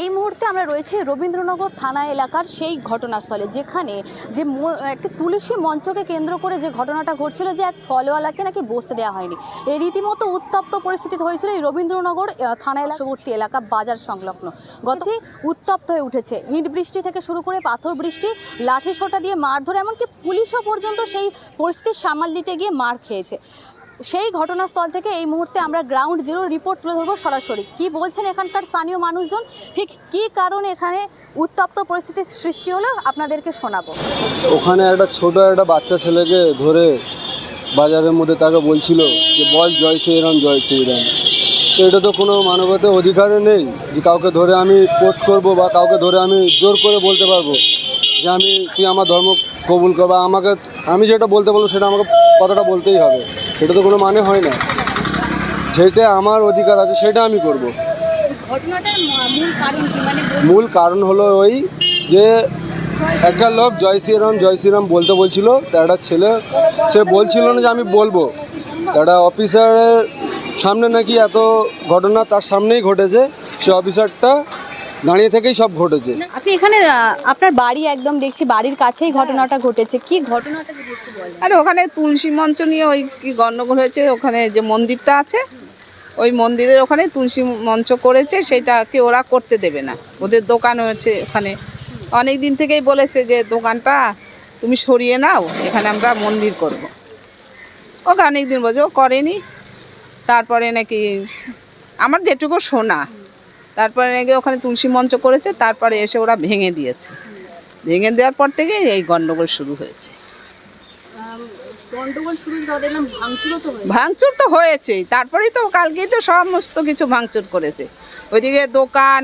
এই মুহূর্তে আমরা রয়েছে রবীন্দ্রনগর থানা এলাকার সেই ঘটনাস্থলে, যেখানে যে একটা তুলসী মঞ্চকে কেন্দ্র করে যে ঘটনাটা ঘটছিল যে এক ফলওয়ালাকে নাকি বসতে দেওয়া হয়নি। এই রীতিমতো উত্তপ্ত পরিস্থিতি হয়েছিল এই রবীন্দ্রনগর থানা এলাকাবর্তী এলাকা বাজার সংলগ্ন। গত উত্তপ্ত হয়ে উঠেছে, ইট বৃষ্টি থেকে শুরু করে পাথর বৃষ্টি, লাঠি সোটা দিয়ে মারধর, এমনকি পুলিশও পর্যন্ত সেই পরিস্থিতি সামাল দিতে গিয়ে মার খেয়েছে। সেই ঘটনাস্থল থেকে এই মুহূর্তে আমরা গ্রাউন্ড জিরো রিপোর্ট তুলে ধরবো সরাসরি। কি বলছেন এখানকার স্থানীয় মানুষজন? ঠিক কি কারণে এখানে উত্তপ্ত পরিস্থিতির সৃষ্টি হলো? আপনাদেরকে শোনাবো। ওখানে একটা ছোট একটা বাচ্চা ছেলেকে ধরে বাজারের মধ্যে তাকে বলছিল যে, বল জয় শ্রীরাম জয় শ্রীরাম তো এটা তো কোনো মানবতার অধিকারে নেই যে কাউকে ধরে আমি পোধ করব বা কাউকে ধরে আমি জোর করে বলতে পারব যে, আমি, তুই আমার ধর্ম কবুল কর বা আমাকে, আমি যেটা বলতে বলব সেটা আমাকে কথাটা বলতেই হবে। সেটা তো কোনো মানে হয় না। যেটা আমার অধিকার আছে সেটা আমি করব। মূল কারণ কি? মানে মূল কারণ হলো ওই যে একটা লোক জয় শ্রীরাম জয় শ্রীরাম বলতে বলছিল তা একটা ছেলে সে বলছিল না যে আমি বলব। একটা অফিসারের সামনে নাকি এত ঘটনা তার সামনেই ঘটেছে। সে অফিসারটা দাঁড়িয়ে থেকেই সব ঘটেছে। আপনি এখানে আহ, আপনার বাড়ি একদম দেখছি বাড়ির কাছেই ঘটনাটা ঘটেছে। কি ঘটনাটা যদি একটু বলেন। আরে ওখানে তুলসী মঞ্চ নিয়ে ওই কি গণ্ডগোল হয়েছে ওখানে যে মন্দিরটা আছে ওই মন্দিরের ওখানে তুলসী মঞ্চ করেছে সেটাকে ওরা করতে দেবে না। ওদের দোকান হয়েছে ওখানে। অনেক দিন থেকেই বলেছে যে দোকানটা তুমি সরিয়ে নাও এখানে আমরা মন্দির করব। ওকে অনেক দিন বলছে ও করেনি। তারপরে নাকি আমার যেটুকু শোনা তারপরে নাকি ওখানে তুলসী মঞ্চ করেছে তারপরে এসে ওরা ভেঙে দিয়েছে। ভেঙে দেওয়ার পর থেকে এই গণ্ডগোল শুরু হয়েছে। হয়ে তো হয়েছে। ভাঙচুর তো হয়েছেই তারপরেই তো কালকেই তো সমস্ত কিছু ভাঙচুর করেছে। ওইদিকে দোকান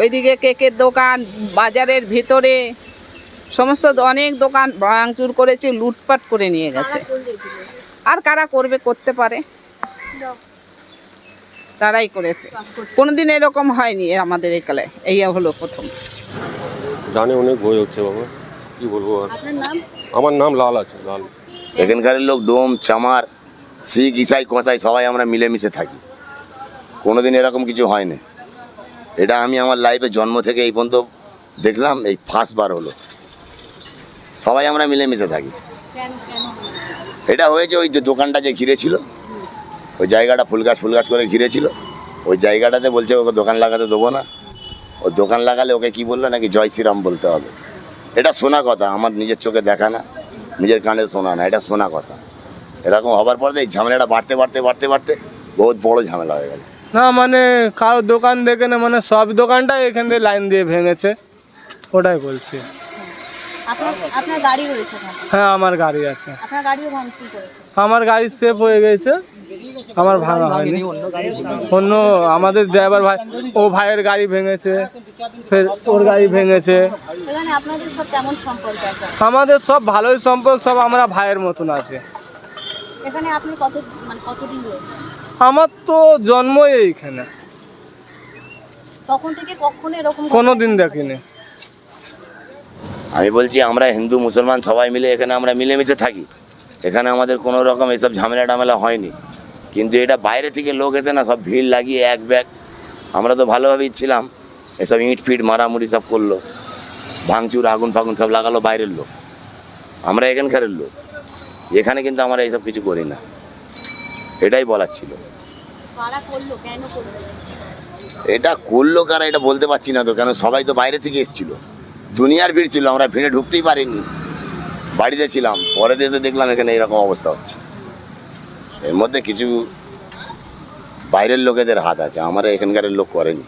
ওইদিকে কেকের দোকান বাজারের ভিতরে সমস্ত অনেক দোকান ভাঙচুর করেছে লুটপাট করে নিয়ে গেছে। আর কারা করবে করতে পারে। তারাই করেছে। কোনোদিন এরকম হয়নি আমাদের একালে। এই হলো প্রথম। জানে অনেক ভয় হচ্ছে বাবা। কি বলব আর? আমার নাম লাল আছে লাল। এখানকার লোক ডোম চামার শিখ ইসাই কসাই সবাই আমরা মিলেমিশে থাকি। কোনোদিন এরকম কিছু হয় না এটা আমি আমার লাইফে জন্ম থেকে এই পর্যন্ত দেখলাম এই ফার্স্ট বার হলো। সবাই আমরা মিলেমিশে থাকি। কেন কেন? এটা হয়েছে ওই যে দোকানটা যে ঘিরে ছিল ওই জায়গাটা ফুল গাছ ফুল গাছ করে ঘিরে ছিল ওই জায়গাটাতে বলছে, ওকে দোকান লাগাতে দেবো না। ও দোকান লাগালে ওকে কি বলল? নাকি জয় শ্রীরাম বলতে হবে। এটা শোনা কথা, আমার নিজের চোখে দেখা না, নিজের কানে শোনা না, এটা শোনা কথা। এরকম হবার পর এই ঝামেলাটা বাড়তে বাড়তে বাড়তে বাড়তে বহুত বড় ঝামেলা হয়ে গেল। না মানে কারও দোকান দেখে না মানে সব দোকানটাই এখান থেকে লাইন দিয়ে ভেঙেছে, ওটাই বলছি। আপনার আপনার গাড়ি রয়েছে ওখানে? হ্যাঁ আমার গাড়ি আছে। আপনার গাড়িও ভাঙচুর করেছে? আমার গাড়ি সেফ হয়ে গেছে। আমার ভাঙা হয়নি। অন্য আমাদের ড্রাইভার ভাই ও ভাইয়ের গাড়ি ভেঙেছে। ফের ওর গাড়ি ভেঙেছে। এখানে আপনাদের সব কেমন সম্পর্ক আছে? আমাদের সব ভালোই সম্পর্ক সব আমরা ভাইয়ের মতন আছে। এখানে আপনার কত মানে কতদিন রয়েছে আমার তো জন্মই এইখানে। তখন থেকে কখনো এরকম কোনো দিন দেখিনি। আমি বলছি আমরা হিন্দু মুসলমান সবাই মিলে এখানে আমরা মিলেমিশে থাকি। এখানে আমাদের কোনো রকম এসব ঝামেলা টামেলা হয়নি। কিন্তু এটা বাইরে থেকে লোক এসে না সব ভিড় লাগিয়ে এক ব্যাগ। আমরা তো ভালোভাবেই ছিলাম। এসব ইট ফিট মারামুরি সব করল। ভাঙচুর আগুন ফাগুন সব লাগালো বাইরের লোক। আমরা এখানকারের লোক। এখানে কিন্তু আমরা এইসব কিছু করি না। এটাই বলার ছিল। এটা করল কারা এটা বলতে পারছি না তো। কেন সবাই তো বাইরে থেকে এসেছিল। দুনিয়ার ভিড় ছিল আমরা ভিড়ে ঢুকতেই পারিনি। বাড়িতে ছিলাম পরে এসে দেখলাম এখানে এরকম অবস্থা হচ্ছে। এর মধ্যে কিছু বাইরের লোকেদের হাত আছে আমরা এখানকারের লোক করেনি।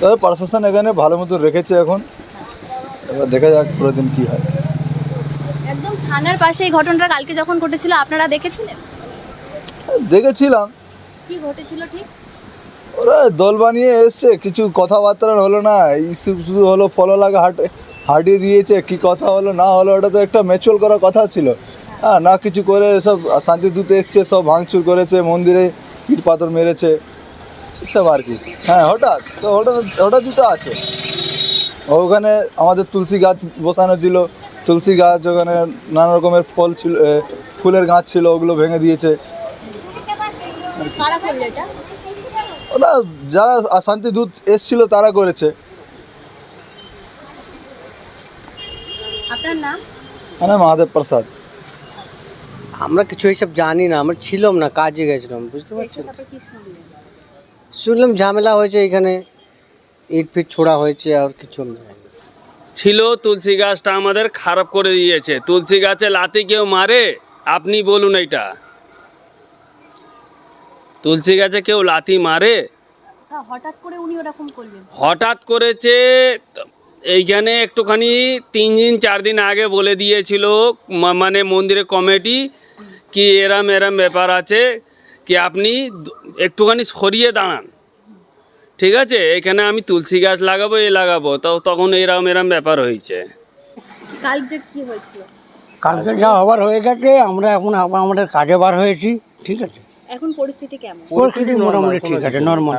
তবে প্রশাসন এখানে ভালো মতো রেখেছে এখন। এবার দেখা যাক পুরো দিন কী হয়। একদম থানার পাশে এই ঘটনাটা কালকে যখন ঘটেছিল আপনারা দেখেছিলেন? দেখেছিলাম। কি ঘটেছিল ঠিক? দল বানিয়ে এসছে, কিছু কথাবার্তা হলো না, এই শুধু হলো ফলো লাগা হাট হাঁটিয়ে দিয়েছে, কি কথা হলো না হলো ওটা তো একটা ম্যাচুয়াল করার কথা ছিল। হ্যাঁ না কিছু করে সব শান্তিদূত এসছে, সব ভাঙচুর করেছে, মন্দিরে ইট পাথর মেরেছে এসব আর কি। হ্যাঁ হঠাৎ, তো হঠাৎ হঠাৎই তো আছে। ওখানে আমাদের তুলসী গাছ বসানো ছিল, তুলসী গাছ ওখানে নানা রকমের ফল ছিল ফুলের গাছ ছিল, ওগুলো ভেঙে দিয়েছে। ওটা যারা শান্তিদূত এসছিল তারা করেছে। আপনার নাম? আমার মহাদেব প্রসাদ। আমরা কিছু এইসব জানি না আমরা ছিলাম না কাজে গেছিলাম বুঝতে পারছেন? শুনলাম ঝামেলা হয়েছে এখানে ইট ফিট ছোড়া হয়েছে আর কিছু আমরা ছিল তুলসী গাছটা আমাদের খারাপ করে দিয়েছে। তুলসী গাছে লাতি কেউ মারে আপনি বলুন এটা তুলসী গাছে কেউ লাতি মারে? হঠাৎ করে উনি ওরকম করলেন। হঠাৎ করেছে এইখানে একটুখানি তিন দিন চার দিন আগে বলে দিয়েছিল মা- মানে মন্দিরের কমিটি কি এরম এরম ব্যাপার আছে কি আপনি একটুখানি সরিয়ে দাঁড়ান। ঠিক আছে? এখানে আমি তুলসী গাছ লাগাবো এ লাগাবো তো তখন এরম এরম ব্যাপার হয়েছে। কাল যে কি হয়েছিল? কালকে যা হবার হয়ে গেছে আমরা এখন আমাদের কাজে বার হয়েছি ঠিক আছে? এখন পরিস্থিতি কেমন? পরিস্থিতি মোটামুটি ঠিক আছে নর্মাল